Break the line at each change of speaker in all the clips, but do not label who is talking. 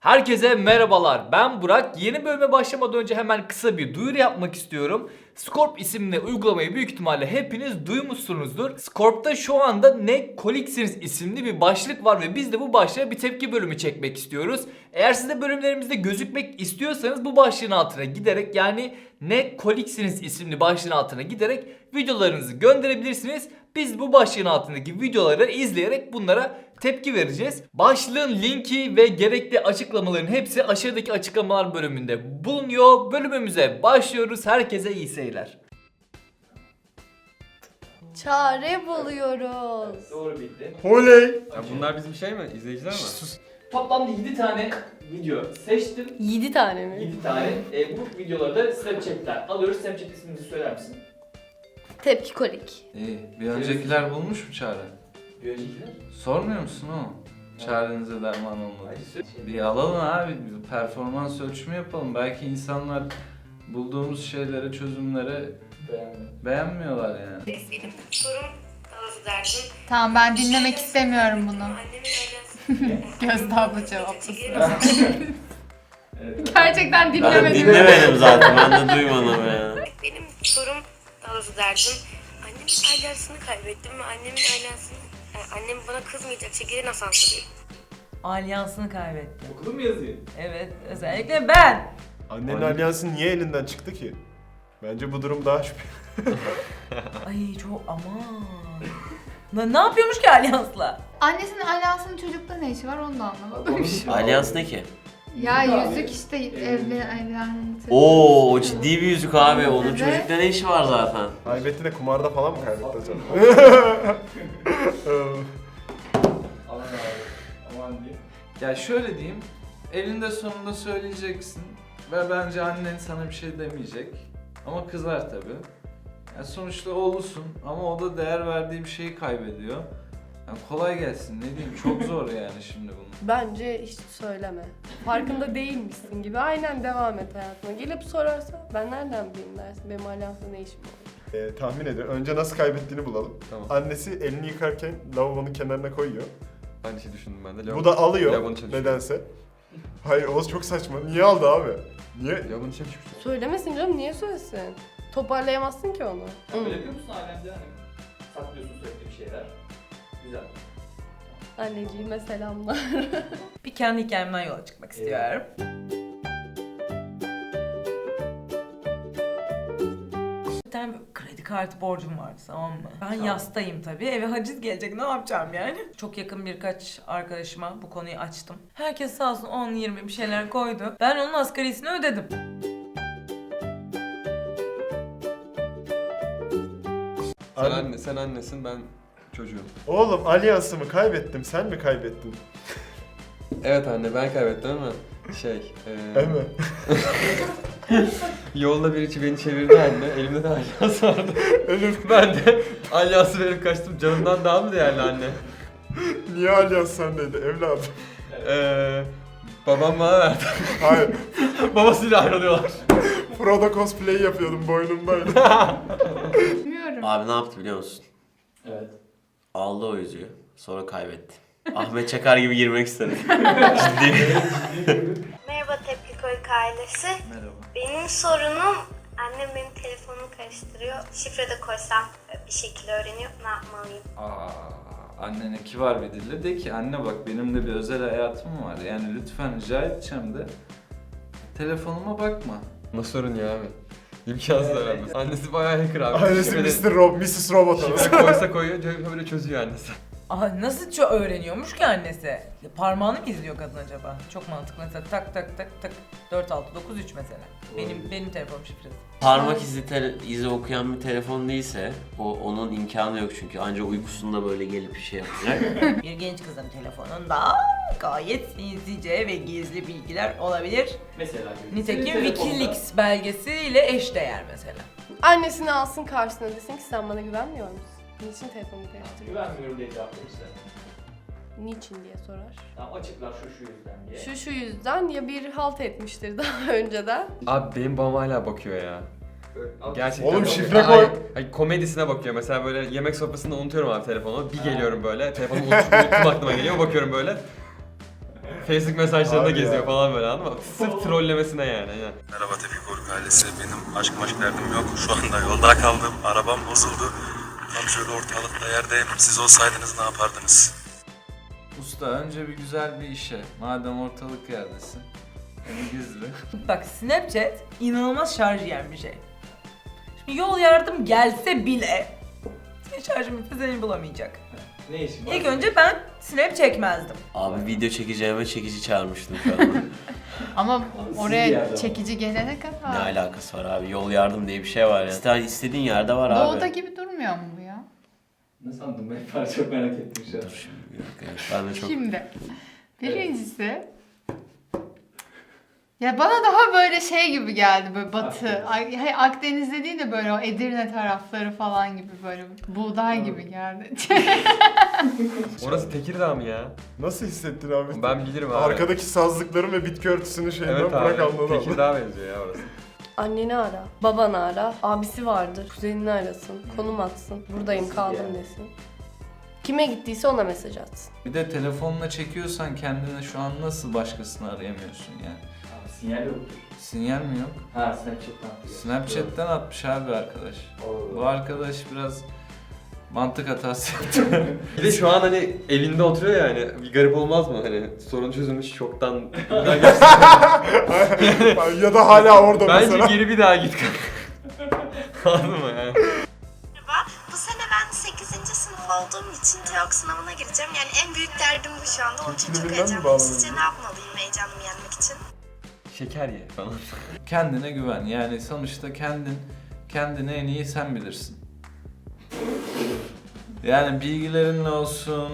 Herkese merhabalar. Ben Burak. Yeni bölüme başlamadan önce hemen kısa bir duyuru yapmak istiyorum. Scorp isimli uygulamayı büyük ihtimalle hepiniz duymuşsunuzdur. Scorp'ta şu anda ne Colixions isimli bir başlık var ve biz de bu başlığa bir tepki bölümü çekmek istiyoruz. Eğer siz de bölümlerimizde gözükmek istiyorsanız bu başlığın altına giderek yani ne Colixions isimli başlığın altına giderek videolarınızı gönderebilirsiniz. Biz bu başlığın altındaki videoları izleyerek bunlara tepki vereceğiz. Başlığın linki ve gerekli açıklamaların hepsi aşağıdaki açıklamalar bölümünde bulunuyor. Bölümümüze başlıyoruz. Herkese iyi seyirler.
Çare buluyoruz.
Doğru bildi.
Oley!
Ya bunlar bizim şey mi? İzleyiciler mi?
Toplamda 7 tane video seçtim.
7 tane mi?
7 tane. E, bu videoları da Snapchat'ten alıyoruz. Snapchat isminizi söyler misin?
Tepki kolik.
İyi. Bir öncekiler bulmuş mu çare?
Bir öncekiler.
Sormuyor musun o? Çarenize derman olmadı. Bir alalım abi. Bir performans ölçümü yapalım. Belki insanlar bulduğumuz şeylere, çözümlere beğenmiyorlar yani.
Benim sorum daha derdim.
Tamam ben dinlemek istemiyorum bunu.
Annemin.
Gözde abla cevaplasın.
Evet.
Gerçekten
Ben
dinlemedim.
dinlemedim zaten. Ben de duymadım ya.
Benim sorum doğrusu derdim. Annemin ailesini kaybettim ve annemin ailesini yani annem bana kızmayacak şekilde nasıl anlatayım?
Alyansını kaybetti.
Okudun mu yazıyı?
Evet, özellikle ben.
Annenin alyansı niye elinden çıktı ki? Bence bu durum daha şüpheli.
Ay çok aman. Ne, ne yapıyormuş ki alyansla?
Annesinin alyansının çocukta ne işi var onu da anlamadım.
Alyans ne ki?
ya yüzük işte evli alyansın.
Oo o ciddi bir yüzük abi. Onun
Evet.
çocukta ne işi var zaten?
Kaybetti de kumarda falan mı kaybetti acaba?
Aman abi. Aman diyeyim.
Ya şöyle diyeyim. Elinde sonunda söyleyeceksin. Ve bence annen sana bir şey demeyecek. Ama kızar tabi. Yani sonuçta oğlusun ama o da değer verdiği bir şeyi kaybediyor. Yani kolay gelsin ne diyeyim çok zor yani şimdi bunu.
Bence hiç söyleme. Farkında değilmişsin gibi. Aynen devam et hayatına. Gelip sorarsa ben nereden bileyim dersin. Benim alyansla ne işim var?
Ee, tahmin ediyorum. Önce nasıl kaybettiğini bulalım.
Tamam.
Annesi elini yıkarken lavabonun kenarına koyuyor.
Aynı şey düşündüm ben de.
Bu da alıyor
Lavabonun içine düşüyor.
nedense. Hayır Oğuz çok saçma. Niye aldı abi? Niye?
Lavabonun içine düşmüş.
Söylemesin canım niye söylesin? Toparlayamazsın ki onu.
Sen böyle yapıyor musun ailende hani? Saklıyorsun sürekli bir şeyler. Güzel.
Anneciğime selamlar.
Bir kendi hikayemden yola çıkmak istiyorum. Kartı borcum vardı tamam mı? Ben yastayım tabii. Eve haciz gelecek ne yapacağım yani? Çok yakın birkaç arkadaşıma bu konuyu açtım. Herkes sağ olsun 10-20 bir şeyler koydu. Ben onun asgarisini ödedim.
Sen
Anne-
anne, sen annesin ben çocuğum.
Oğlum alyansımı kaybettim. Sen mi kaybettin?
Evet anne ben kaybettim ama şey... eee
Değil mi?
yolda biri beni çevirdi anne. Elimde de alyans vardı.
Elif
ben de alyansı verip kaçtım. Canımdan daha mı değerli anne?
niye alyans sendeydi evladım?
Eee... Babam bana verdi.
Hayır.
Babasıyla ayrılıyorlar.
Frodo cosplay yapıyordum boynumdaydı.
Bilmiyorum.
Abi ne yaptı biliyor musun?
Evet.
Aldı o yüzüğü. Sonra kaybetti. Ahmet Çakar gibi girmek istedi. Ciddi.
Koyuk ailesi.
Merhaba.
Benim sorunum annem benim telefonumu karıştırıyor. Şifre de koysam bir şekilde öğreniyor. Ne yapmalıyım?
Aa, annene kibar bir dille de ki anne bak benim de bir özel hayatım var. Yani lütfen rica edeceğim de telefonuma bakma.
Nasıl sorun ya abi? İmkansız herhalde. Annesi bayağı hacker abi.
Annesi
Şifre de-
Mr. Rob, Mrs. Robot.
Şifre koysa koyuyor, böyle çözüyor annesi.
Aa, nasıl öğreniyormuş ki annesi? Parmağını mı izliyor kadın acaba? Çok mantıklı. Mesela tak tak tak tak 4693 mesela. Benim benim telefonum şifresi.
Parmak izi, tele- izi okuyan bir telefon değilse o onun imkanı yok çünkü ancak uykusunda böyle gelip bir şey yapacak.
Bir genç kızın telefonunda gayet sinsice ve gizli bilgiler olabilir.
Mesela.
Nitekim Wikileaks belgesiyle eşdeğer mesela.
Annesini alsın karşısına desin ki sen bana güvenmiyor musun? Niçin telefonumu karıştırıyorsun?
Güvenmiyorum diye cevap verirse.
Niçin diye sorar.
Tamam açıklar şu şu yüzden diye.
Şu şu yüzden ya bir halt etmiştir daha önceden.
Abi benim babam hala bakıyor ya. Gerçekten.
Oğlum şifre koy.
ay, komedisine bakıyor. Mesela böyle yemek sofrasında unutuyorum abi telefonu. Bir geliyorum böyle. Telefonu unuttum aklıma geliyor. Bakıyorum böyle. Facebook mesajlarında
Abi
geziyor
ya.
falan böyle anladın mı? Sırf trollemesine yani. aynen.
Merhaba Tepki Korku ailesi. Benim aşk maşk derdim yok. Şu anda yolda kaldım. Arabam bozuldu. Tam şöyle ortalıkta yerdeyim. Siz olsaydınız ne yapardınız?
Usta önce bir güzel bir işe. Madem ortalık yerdesin. Beni gizli.
Bak Snapchat inanılmaz şarj yiyen bir şey. Şimdi yol yardım gelse bile senin şarjın bitse seni bulamayacak.
Ne işin var?
İlk önce ben Snap çekmezdim.
Abi video çekeceğime çekici çağırmıştım şu.
Ama oraya çekici gelene
ne
kadar.
alakası var abi? Yol yardım diye bir şey var ya. İster istediğin yerde var abi.
Doğuda gibi durmuyor mu?
Ne sandın ben çok merak ettim şu an.
Dur şimdi dakika. evet, Ben de çok...
Şimdi birincisi ya bana daha böyle şey gibi geldi böyle batı. Ay- Hayır, Akdeniz'de değil de böyle o Edirne tarafları falan gibi böyle buğday gibi geldi.
Orası Tekirdağ mı ya?
Nasıl hissettin abi?
Ben bilirim abi.
Arkadaki sazlıkların ve bitki örtüsünün şeyinden
Evet
bırak
abi.
anladım.
Tekirdağ benziyor ya orası.
Anneni ara, babanı ara, abisi vardır, kuzenini arasın, konum atsın, buradayım kaldım desin. Kime gittiyse ona mesaj atsın.
Bir de telefonla çekiyorsan kendini şu an nasıl başkasını arayamıyorsun yani?
Abi sinyal yoktur.
Sinyal mi yok?
Ha Snapchat'tan. atıyor.
Snapchat'ten atmış abi arkadaş.
Doğru.
Bu arkadaş biraz mantık hatası yaptı.
Bir de şu an hani evinde oturuyor ya hani bir garip olmaz mı? Hani sorun çözülmüş çoktan.
ya da hala orada
Bence
mesela.
geri bir daha git. Anladın mı yani?
Merhaba. Bu sene ben 8. sınıf olduğum için TEOK sınavına gireceğim. Yani en büyük derdim bu şu anda. Onun için çok
mi
heyecanlıyım.
bağlanıyor?
Sizce ne yapmalıyım heyecanımı yenmek için?
Şeker ye falan.
Kendine güven. Yani sonuçta kendin kendini en iyi sen bilirsin. Yani bilgilerinle olsun,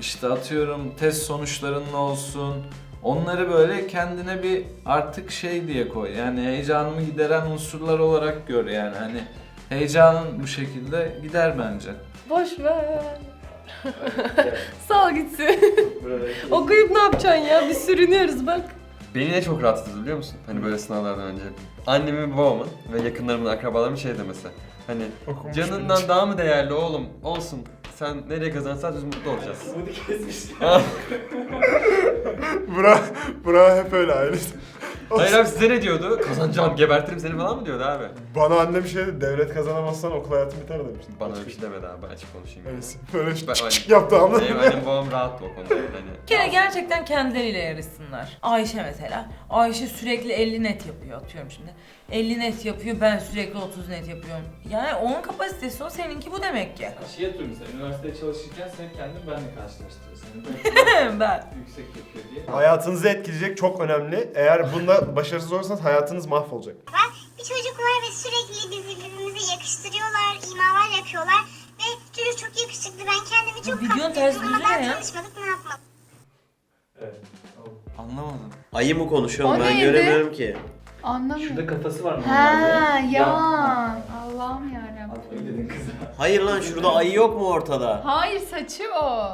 işte atıyorum test sonuçlarınla olsun. Onları böyle kendine bir artık şey diye koy. Yani heyecanımı gideren unsurlar olarak gör yani. Hani heyecanın bu şekilde gider bence.
Boş ver. Sağ gitsin. Okuyup ne yapacaksın ya? Biz sürünüyoruz bak.
Beni ne çok rahatsız ediyor biliyor musun? Hani böyle sınavlardan önce. Annemin, babamın ve yakınlarımın, akrabalarımın şey demesi. Hani
Okumuş
canından daha mı değerli oğlum? Olsun. Sen nereye kazansan biz mutlu olacağız.
Umudu kesmiş.
Bura, bura hep öyle ailesi.
Hayır abi size ne diyordu? Kazanacağım, gebertirim seni falan mı diyordu abi?
Bana annem şey dedi, devlet kazanamazsan okul hayatın biter demişti.
Bana öyle bir şey demedi abi, ben açık konuşayım. yani.
Öylesi. Böyle
Ben-
çık çık yaptı anladın
Benim
mı?
annem babam rahattı o konuda. Hani.
Bir kere gerçekten kendileriyle yarışsınlar. Ayşe mesela. Ayşe sürekli 50 net yapıyor atıyorum şimdi. 50 net yapıyor ben sürekli 30 net yapıyorum. Yani onun kapasitesi o seninki bu demek ki.
Şey atıyorum mesela üniversitede çalışırken sen kendini benimle karşılaştırıyorsun. Hani
ben.
yüksek yapıyor diye.
Hayatınızı etkileyecek çok önemli. Eğer bunda başarısız olursanız hayatınız mahvolacak.
Bir çocuk var ve sürekli bizi birbirimize yakıştırıyorlar, imalar yapıyorlar. Ve çocuk çok yakışıklı. Ben kendimi çok
videonun
kaptırdım
ters
ama ben
ne ya?
tanışmadık ne?
Evet.
Anlamadım.
Ayı mı konuşuyorum
O
ben
neydi?
göremiyorum ki.
Anlamıyorum.
Şurada kafası var normalde.
Ha ya.
Ya.
Allah'ım yarabbim.
Atmayı dedin kıza.
Hayır lan şurada ayı yok mu ortada?
Hayır saçı o.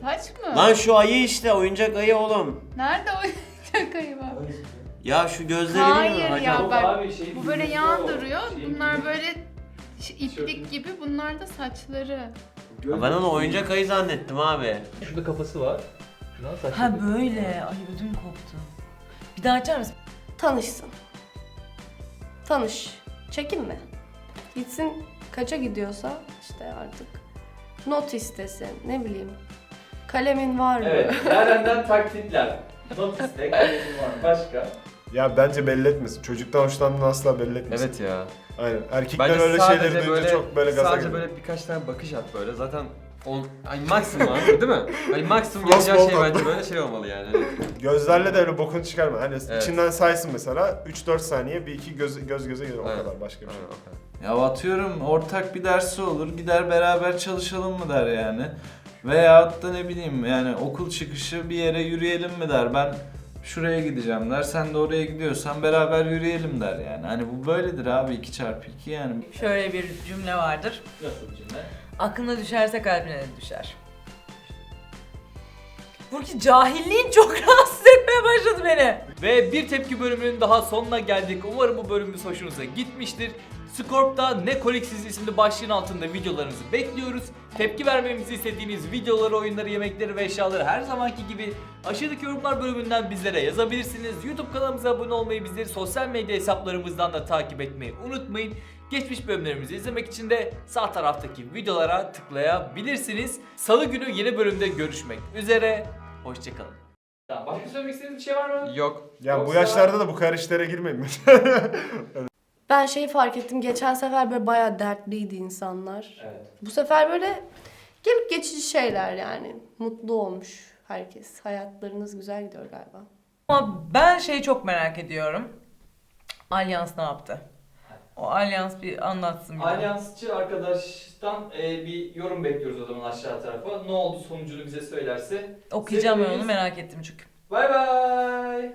Saç mı?
Lan şu ayı işte oyuncak ayı oğlum.
Nerede o şakayı var?
Ya şu gözleri
Hayır ya
Yok
bak
abi, şey
bu böyle yan
o
duruyor.
şey
Bunlar böyle ş- iplik gibi. Bunlar da saçları.
Ha, Ben onu oyuncak ayı zannettim abi.
Şurada kafası var. Şuradan saçları.
Ha böyle. Ay ödüm koptu. Bir daha açar mısın?
Tanışsın. Tanış. Çekinme. Gitsin kaça gidiyorsa işte artık not istesin ne bileyim. Kalemin var mı?
Evet. Yaren'den taklitler. Not istek. kalemin var. Başka.
Ya bence belli etmesin. Çocuktan hoşlandığını asla belli etmesin.
Evet ya.
Aynen. Erkekler
Bence
öyle
sadece
şeyleri duyunca çok böyle gaza
Sadece
geliyor.
böyle birkaç tane bakış at böyle. Zaten on, hani maksimum abi değil mi? Hani maksimum yapacağı şey bence böyle şey olmalı yani. Hani
Gözlerle de öyle bokunu çıkarma. Hani
Evet.
içinden saysın mesela 3-4 saniye bir iki göz göz göze gelir o
Evet.
kadar başka bir şey.
Kadar.
Ya atıyorum ortak bir dersi olur gider beraber çalışalım mı der yani. Veyahut da ne bileyim yani okul çıkışı bir yere yürüyelim mi der. Ben şuraya gideceğim der. Sen de oraya gidiyorsan beraber yürüyelim der yani. Hani bu böyledir abi 2 çarpı 2 yani.
Şöyle bir cümle vardır.
Nasıl bir cümle?
Aklına düşerse kalbine de düşer. Burki cahilliğin çok rahatsız etmeye başladı beni.
Ve bir tepki bölümünün daha sonuna geldik. Umarım bu bölümümüz hoşunuza gitmiştir. Scorp'ta Ne Koliksiz isimli başlığın altında videolarınızı bekliyoruz. Tepki vermemizi istediğiniz videoları, oyunları, yemekleri ve eşyaları her zamanki gibi aşağıdaki yorumlar bölümünden bizlere yazabilirsiniz. YouTube kanalımıza abone olmayı, bizleri sosyal medya hesaplarımızdan da takip etmeyi unutmayın. Geçmiş bölümlerimizi izlemek için de sağ taraftaki videolara tıklayabilirsiniz. Salı günü yeni bölümde görüşmek üzere. Hoşçakalın. Başka söylemek istediğiniz bir şey var mı?
Yok.
Ya bu
Yoksa-
yaşlarda da bu kadar işlere girmeyin.
Ben şeyi fark ettim. Geçen sefer böyle bayağı dertliydi insanlar.
Evet.
Bu sefer böyle gelip geçici şeyler yani. Mutlu olmuş herkes. Hayatlarınız güzel gidiyor galiba.
Ama ben şeyi çok merak ediyorum. Alyans ne yaptı? O Alyans bir anlatsın bize.
Alyansçı arkadaştan e, bir yorum bekliyoruz o zaman aşağı tarafa. Ne oldu sonucunu bize söylerse.
Okuyacağım ben onu merak ettim çünkü.
Bay bay.